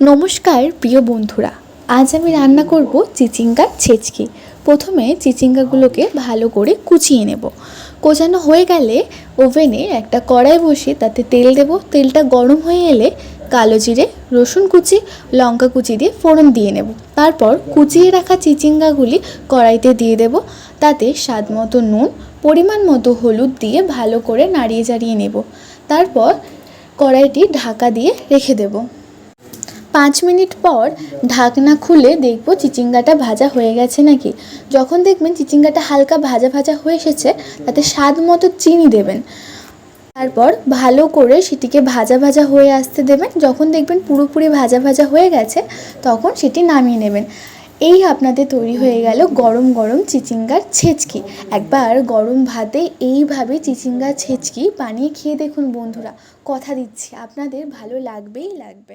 নমস্কার, প্রিয় বন্ধুরা। আজ আমি রান্না করব চিচিঙ্গার ছেচকি। প্রথমে চিচিঙ্গাগুলোকে ভালো করে কুচিয়ে নেব। কোচানো হয়ে গেলে ওভেনে একটা কড়াই বসিয়ে তাতে তেল দেব। তেলটা গরম হয়ে এলে কালো জিরে, রসুন কুচি, লঙ্কা কুচি দিয়ে ফোড়ন দিয়ে নেব। তারপর কুচিয়ে রাখা চিচিঙ্গাগুলি কড়াইতে দিয়ে দেব। তাতে স্বাদ মতো নুন, পরিমাণ মতো হলুদ দিয়ে ভালো করে নাড়িয়ে চাড়িয়ে নেব। তারপর কড়াইটি ঢাকা দিয়ে রেখে দেবো। পাঁচ মিনিট পর ঢাকনা খুলে দেখব চিচিঙ্গাটা ভাজা হয়ে গেছে নাকি। যখন দেখবেন চিচিঙ্গাটা হালকা ভাজা ভাজা হয়ে এসেছে, তাতে স্বাদ মতো চিনি দেবেন। তারপর ভালো করে সেটিকে ভাজা ভাজা হয়ে আসতে দেবেন। যখন দেখবেন পুরোপুরি ভাজা ভাজা হয়ে গেছে, তখন সেটি নামিয়ে নেবেন। এই আপনাদের তৈরি হয়ে গেল গরম গরম চিচিঙ্গার ছেচকি। একবার গরম ভাতে এইভাবে চিচিঙ্গার ছেচকি বানিয়ে খেয়ে দেখুন বন্ধুরা। কথা দিচ্ছি, আপনাদের ভালো লাগবেই লাগবে।